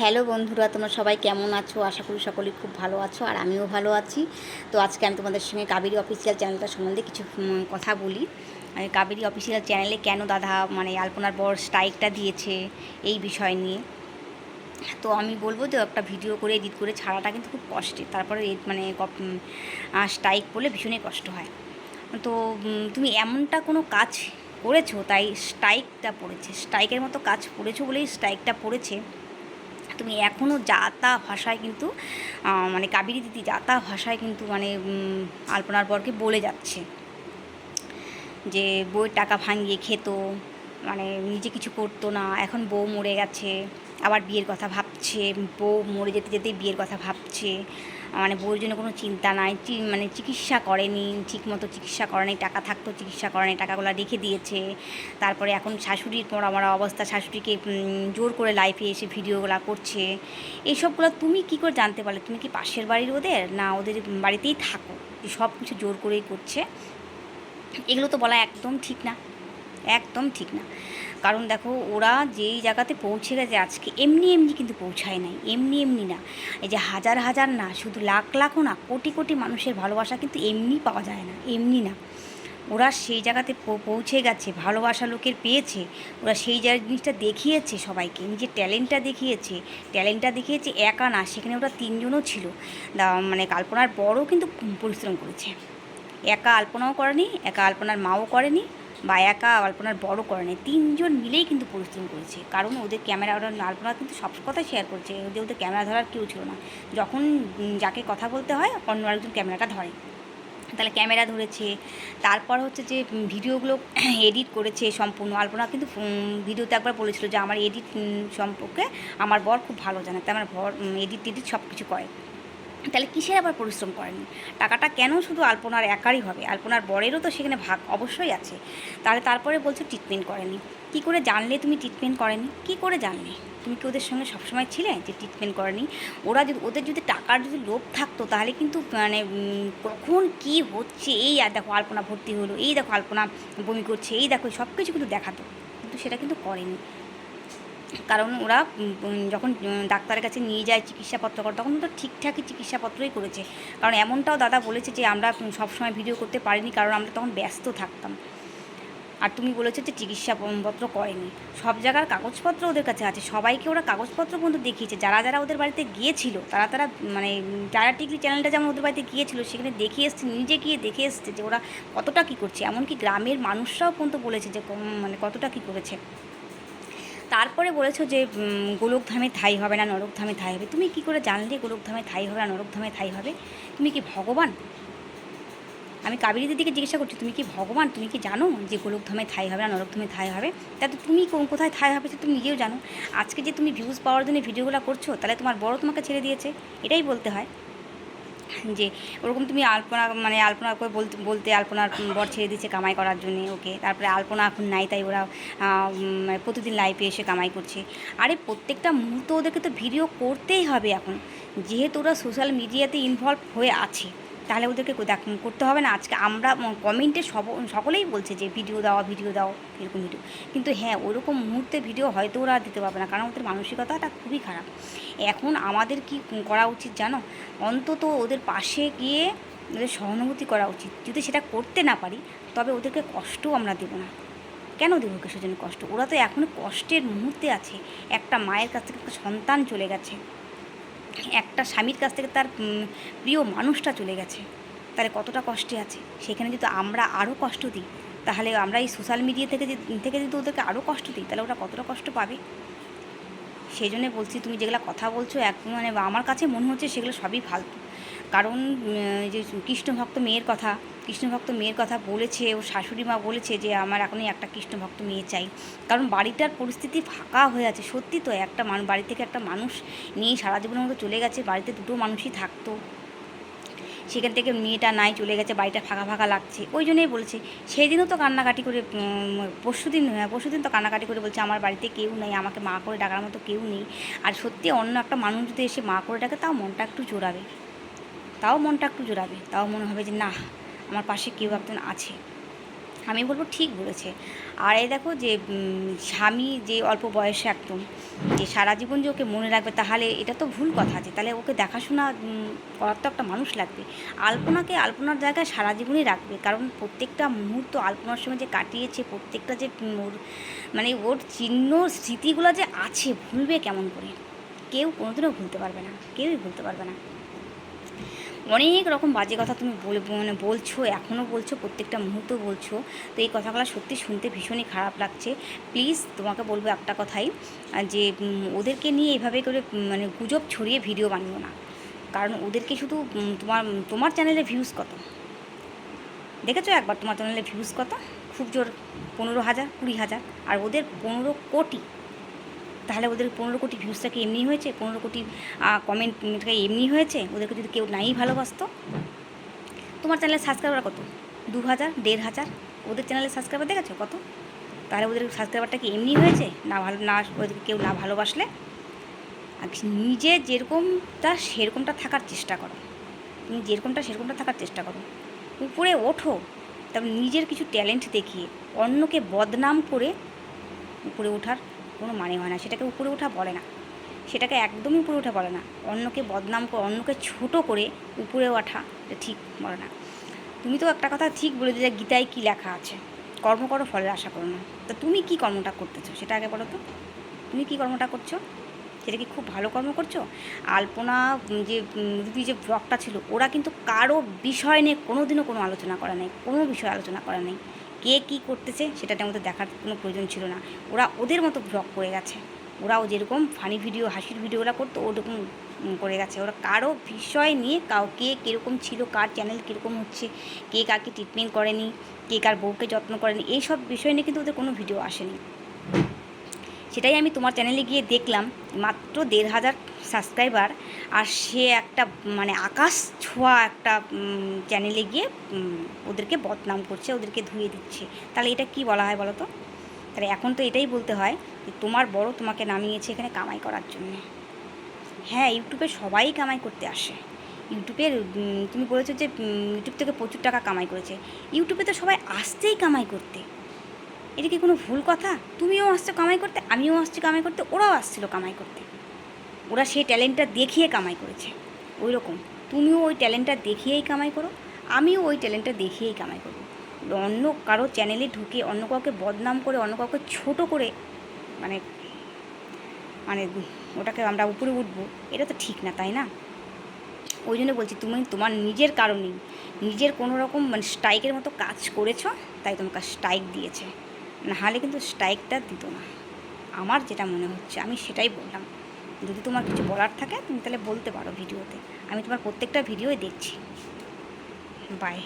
Hello বন্ধুরা, তোমরা সবাই কেমন আছো? আশা করি সকলেই খুব ভালো আছো আর আমিও ভালো আছি। তো আজকে আমি তোমাদের সঙ্গে কাবেরি অফিসিয়াল চ্যানেলটা সম্বন্ধে কিছু কথা বলি। কাবেরি অফিসিয়াল চ্যানেলে কেন দাদা মানে আলপনার বর স্ট্রাইকটা দিয়েছে এই বিষয় নিয়ে? তো আমি বলব যে একটা ভিডিও করে এডিট করে ছাড়াটা কিন্তু খুব কষ্টের তারপরে মানে স্ট্রাইক করলে ভীষণই কষ্ট হয়। তো তুমি এমনটা কোনো কাজ করেছ? তাই স্ট্রাইকটা পড়েছে। স্ট্রাইকের মতো কাজ করেছ বলেই স্ট্রাইকটা পড়েছে। তুমি এখনও যা তা ভাষায় কিন্তু মানে কাবেরী দিদি যা তা ভাষায় কিন্তু মানে আলপনার বরকে বলে যাচ্ছে। যে বউয়ের টাকা ভাঙিয়ে খেত মানে নিজে কিছু করতো না, এখন বউ মরে গেছে। আবার বিয়ের কথা ভাবছে, বউ মরে যেতে যেতেই বিয়ের কথা ভাবছে। মানে বউর জন্য কোনো চিন্তা নাই মানে চিকিৎসা করেনি, ঠিকমতো চিকিৎসা করেনি, টাকা থাকতো, চিকিৎসা করেনি, টাকাগুলো রেখে দিয়েছে। তারপরে এখন শাশুড়ির পর আমার অবস্থা, শাশুড়িকে জোর করে লাইফে এসে ভিডিওগুলো করছে। এইসবগুলো তুমি কি করে জানতে পারলে? তুমি কি পাশের বাড়ির ওদের? না ওদের বাড়িতেই থাকো? সব কিছু জোর করেই করছে। এগুলো তো বলা একদম ঠিক না, একদম ঠিক না। কারণ দেখো, ওরা যেই জায়গাতে পৌঁছে গেছে আজকে এমনি এমনি কিন্তু পৌঁছায় নাই, এমনি এমনি না। এই যে হাজার হাজার না, শুধু লাখ লাখও না, কোটি কোটি মানুষের ভালোবাসা কিন্তু এমনি পাওয়া যায় না, এমনি না। ওরা সেই জায়গাতে পৌঁছে গেছে, ভালোবাসা লোকের পেয়েছে, ওরা সেই জিনিসটা দেখিয়েছে সবাইকে, নিজের ট্যালেন্টটা দেখিয়েছে ট্যালেন্টটা দেখিয়েছে একা না, সেখানে ওরা তিনজনও ছিল। মানে কাল্পনার বড়ও কিন্তু পরিশ্রম করেছে। একা আলপনাও করেনি, একা আলপনার মাও করেনি বা একা আলপনার বড় করেনি তিনজন মিলেই কিন্তু পরিশ্রম করেছে। কারণ ওদের ক্যামেরা, ওরা আলপনা কিন্তু সব কথা শেয়ার করছে। ওদের ওদের ক্যামেরা ধরার কেউ ছিল না। যখন যাকে কথা বলতে হয়, অন্য আরেকজন ক্যামেরাটা ধরে। তাহলে ক্যামেরা ধরেছে। তারপর হচ্ছে যে ভিডিওগুলো এডিট করেছে সম্পূর্ণ। আলপনা কিন্তু ভিডিওতে একবার বলেছিল যে, আমার এডিট সম্পর্কে আমার বর খুব ভালো জানে। তাই আমার বর এডিট টেডিট সব কিছু করে। তাহলে কিসের আবার পরিশ্রম করেনি? টাকাটা কেন শুধু আলপনার একারই হবে? আলপনার বরেরও তো সেখানে ভাগ অবশ্যই আছে। তাহলে তারপরে বলছো ট্রিটমেন্ট করেনি। কি করে জানলে তুমি ট্রিটমেন্ট করেনি? কি করে জানলে? তুমি কি ওদের সঙ্গে সবসময় ছিলে যে ট্রিটমেন্ট করেনি? ওরা যদি, ওদের যদি টাকার যদি লোভ থাকতো তাহলে কিন্তু মানে কখন কি হচ্ছে? এই আর দেখো আলপনা ভর্তি হলো, এই দেখো আলপনা বমি করছে, এই দেখো সব কিছু কিন্তু দেখাতো। কিন্তু সেটা কিন্তু করেনি। কারণ ওরা যখন ডাক্তারের কাছে নিয়ে যায় চিকিৎসাপত্র করে তখন তো ঠিকঠাকই চিকিৎসাপত্রই করেছে। কারণ এমনটাও দাদা বলেছে যে, আমরা সবসময় ভিডিও করতে পারিনি কারণ আমরা তখন ব্যস্ত থাকতাম। আর তুমি বলেছ যে, চিকিৎসাপত্র করেনি। সব জায়গার কাগজপত্র ওদের কাছে আছে। সবাইকে ওরা কাগজপত্র পর্যন্ত দেখিয়েছে। যারা যারা ওদের বাড়িতে গিয়েছিল, তারা তারা মানে যারা টিকলি চ্যানেলটা যেমন ওদের বাড়িতে গিয়েছিল, সেখানে দেখে এসছে, নিজে গিয়ে দেখে এসছে যে, ওরা কতটা কী করছে। এমনকি গ্রামের মানুষরাও পর্যন্ত বলেছে যে মানে কতটা কী করেছে। তারপরে বলেছ যে গোলকধামে ঠাই হবে না, নরকধামে থাই হবে। তুমি কি করে জানলে গোলকধামে থাই হবে না, নরকধামে থাই হবে? তুমি কি ভগবান? আমি কাবেরী দিদিকে জিজ্ঞাসা করছি, তুমি কি ভগবান? তুমি কি জানো যে গোলকধামে থাই হবে না, নরকধামে থাই হবে? তা তো তুমি কোন- কোথায় ঠাই হবে তুমি নিজেও জানো। আজকে যে তুমি ভিউজ পাওয়ার জন্য ভিডিওগুলো করছ, তাহলে তোমার বড় তোমাকে ছেড়ে দিয়েছে। এটাই বলতে হয়। যে ওরকম তুমি আলপনা মানে আলপনা করে বলতে বলতে আলপনার বর ছেড়ে দিচ্ছে কামাই করার জন্যে, ওকে। তারপরে আলপনা এখন নাই, তাই ওরা প্রতিদিন লাইফে এসে কামাই করছে। আরে প্রত্যেকটা মুহূর্ত ওদেরকে তো ভিডিও করতেই হবে এখন। যেহেতু ওরা সোশ্যাল মিডিয়াতে ইনভলভ হয়ে আছে। তাহলে ওদেরকে করতে হবে না। আজকে আমরা কমেন্টে সব সকলেই বলছে যে, ভিডিও দাও ভিডিও দাও, এরকম ভিডিও কিন্তু হ্যাঁ ওরকম মুহূর্তে ভিডিও হয়তো ওরা দিতে পারবে না। কারণ ওদের মানসিকতাটা খুবই খারাপ। এখন আমাদের কি করা উচিত জানো? অন্তত ওদের পাশে গিয়ে ওদের সহানুভূতি করা উচিত। যদি সেটা করতে না পারি, তবে ওদেরকে কষ্টও আমরা দেবো না। কেন দেবো কিসের জন্য কষ্ট। ওরা তো এখনও কষ্টের মুহূর্তে আছে। একটা মায়ের কাছ থেকে একটা সন্তান চলে গেছে। একটা স্বামীর কাছ থেকে তার প্রিয় মানুষটা চলে গেছে। তাহলে কতটা কষ্টে আছে? সেখানে যদি আমরা আরও কষ্ট দিই, তাহলে আমরা এই সোশ্যাল মিডিয়া থেকে থেকে যদি ওদেরকে আরও কষ্ট দিই, তাহলে ওরা কতটা কষ্ট পাবে? সেই জন্যে বলছি, তুমি যেগুলো কথা বলছো, এক মানে আমার কাছে মনে হচ্ছে সেগুলো সবই ফালতু। কারণ যে কৃষ্ণভক্ত মেয়ের কথা, কৃষ্ণভক্ত মেয়ের কথা বলেছে, ও শাশুড়ি মা বলেছে যে, আমার এখনই একটা কৃষ্ণভক্ত মেয়ে চাই। কারণ বাড়িটার পরিস্থিতি ফাঁকা হয়ে আছে, সত্যি তো একটা মানুষ বাড়ি থেকে একটা মানুষ নিয়ে সারা জীবনের মতো চলে গেছে, বাড়িতে দুটো মানুষই থাকতো। সেখান থেকে মেয়েটা নাই, চলে গেছে, বাড়িটা ফাঁকা ফাঁকা লাগছে। ওই জন্যই বলছে সেই দিনও তো কান্নাকাটি করে পরশু দিন পরশু দিন তো কান্নাকাটি করে বলছে, আমার বাড়িতে কেউ নেই, আমাকে মা করে ডাকার মতো কেউ নেই। আর সত্যি অন্য একটা মানুষ যদি এসে মা করে ডাকে, তাও মনটা একটু জোরাবে তাও মনটা একটু জোরাবে তাও মনে হবে যে, না, আমার পাশে কেউ একজন আছে। আমি বলব ঠিক বলেছে। আর এই দেখো যে স্বামী যে অল্প বয়সে একদম, যে সারা জীবন যে ওকে মনে রাখবে, তাহলে এটা তো ভুল কথা আছে তাহলে ওকে দেখাশোনা করার তো একটা মানুষ লাগবে। আলপনাকে আলপনার জায়গায় সারা জীবনই রাখবে, কারণ প্রত্যেকটা মুহূর্ত আলপনার সময় যে কাটিয়েছে, প্রত্যেকটা যে মানে ওর চিহ্ন, স্মৃতিগুলো যে আছে, ভুলবে কেমন করে? কেউ কোনোদিনও ভুলতে পারবে না, কেউই ভুলতে পারবে না। অনেক রকম বাজে কথা তুমি বল মানে বলছো এখনও বলছো, প্রত্যেকটা মুহূর্ত বলছো। তো এই কথাগুলো সত্যি শুনতে ভীষণই খারাপ লাগছে। প্লিজ তোমাকে বলব একটা কথাই যে ওদেরকে নিয়ে এভাবে করে মানে গুজব ছড়িয়ে ভিডিও বানিও না। কারণ ওদেরকে শুধু তোমার তোমার চ্যানেলে ভিউজ কত? দেখেছ একবার তোমার চ্যানেলে ভিউজ কত? খুব জোর, পনেরো হাজার, কুড়ি হাজার, আর ওদের পনেরো কোটি। তাহলে ওদের পনেরো কোটি ভিউজটা কি এমনি হয়েছে, পনেরো কোটি কমেন্টটা এমনি হয়েছে, ওদেরকে যদি কেউ নাই ভালোবাসতো। তোমার চ্যানেলে সাবস্ক্রাইবার কত? দু হাজার, দেড় হাজার? ওদের চ্যানেলে সাবস্ক্রাইবার দেখেছ কত? তাহলে ওদের সাবস্ক্রাইবারটা কি এমনি হয়েছে? না ভালো, না, ওদেরকে কেউ না ভালোবাসলে? আর নিজে যেরকমটা সেরকমটা থাকার চেষ্টা করো। তুমি যেরকমটা সেরকমটা থাকার চেষ্টা করো। উপরে ওঠো, তারপর নিজের কিছু ট্যালেন্ট দেখিয়ে, অন্যকে বদনাম করে উপরে ওঠার কোনো মানে হয় না, সেটাকে উপরে ওঠা বলে না। সেটাকে একদমই উপরে ওঠা বলে না। অন্যকে বদনাম করে, অন্যকে ছোট করে উপরে ওঠা, এটা ঠিক বলে না। তুমি তো একটা কথা ঠিক বলে যে গীতায় কী লেখা আছে? কর্ম করো, ফলের আশা করো না। তা তুমি কি কর্মটা করতেছো, সেটা আগে বলো তো। তুমি কি কর্মটা করছ? সেটা কি খুব ভালো কর্ম করছ? আলপনা যে রুবি যে ব্লগটা ছিল, ওরা কিন্তু কারও বিষয় নিয়ে কোনো দিনও কোনো আলোচনা করা নেই, কোনো বিষয় আলোচনা করা নেই। কে কী করতেছে সেটাতে আমাদের দেখার কোনো প্রয়োজন ছিল না। ওরা ওদের মতো ব্লগ করে গেছে। ওরাও যেরকম ফানি ভিডিও হাসির ভিডিওগুলো করতো, ওরকম করে গেছে। ওরা কারও বিষয় নিয়ে কাউকে কীরকম ছিল, কার চ্যানেল কীরকম হচ্ছে, কে কাকে ট্রিটমেন্ট করেনি, কে কার বউকে যত্ন করেনি, এইসব বিষয় নিয়ে কিন্তু ওদের কোনো ভিডিও আসেনি। সেটাই আমি তোমার চ্যানেলে গিয়ে দেখলাম, মাত্র দেড় হাজার সাবস্ক্রাইবার আর সে একটা মানে আকাশ ছোঁয়া একটা চ্যানেলে গিয়ে ওদেরকে বদনাম করছে, ওদেরকে ধুয়ে দিচ্ছে। তাহলে এটা কি বলা হয় বলো তো তাহলে এখন তো এটাই বলতে হয় যে তোমার বড় তোমাকে নামিয়েছে এখানে কামাই করার জন্য। হ্যাঁ ইউটিউবে সবাই কামাই করতে আসে। ইউটিউবের তুমি বলেছ যে ইউটিউব থেকে প্রচুর টাকা কামাই করেছে। ইউটিউবে তো সবাই আসতেই কামাই করতে। এটা কি কোনো ভুল কথা? তুমিও আসছো কামাই করতে, আমিও আসছি কামাই করতে, ওরাও আসছিল কামাই করতে। ওরা সেই ট্যালেন্টটা দেখিয়ে কামাই করেছে ওই রকম তুমিও ওই ট্যালেন্টটা দেখিয়েই কামাই করো, আমিও ওই ট্যালেন্টটা দেখিয়েই কামাই করব। অন্য কারও চ্যানেলে ঢুকে, অন্য কাউকে বদনাম করে, অন্য কাউকে ছোট করে মানে মানে ওটাকে আমরা উপরে উঠবো, এটা তো ঠিক না, তাই না? ওই জন্য বলছি, তুমি তোমার নিজের কারণেই, নিজের কোনো রকম মানে স্ট্রাইকের মতো কাজ করেছ, তাই তোমাকে স্ট্রাইক দিয়েছে। নাহলে কিন্তু স্ট্রাইকটা দিত না। আমার যেটা মনে হচ্ছে, আমি সেটাই বললাম। যদি তোমার কিছু বলার থাকে, তুমি তাহলে বলতে পারো ভিডিওতে। আমি তোমার প্রত্যেকটা ভিডিওই দেখছি। বাই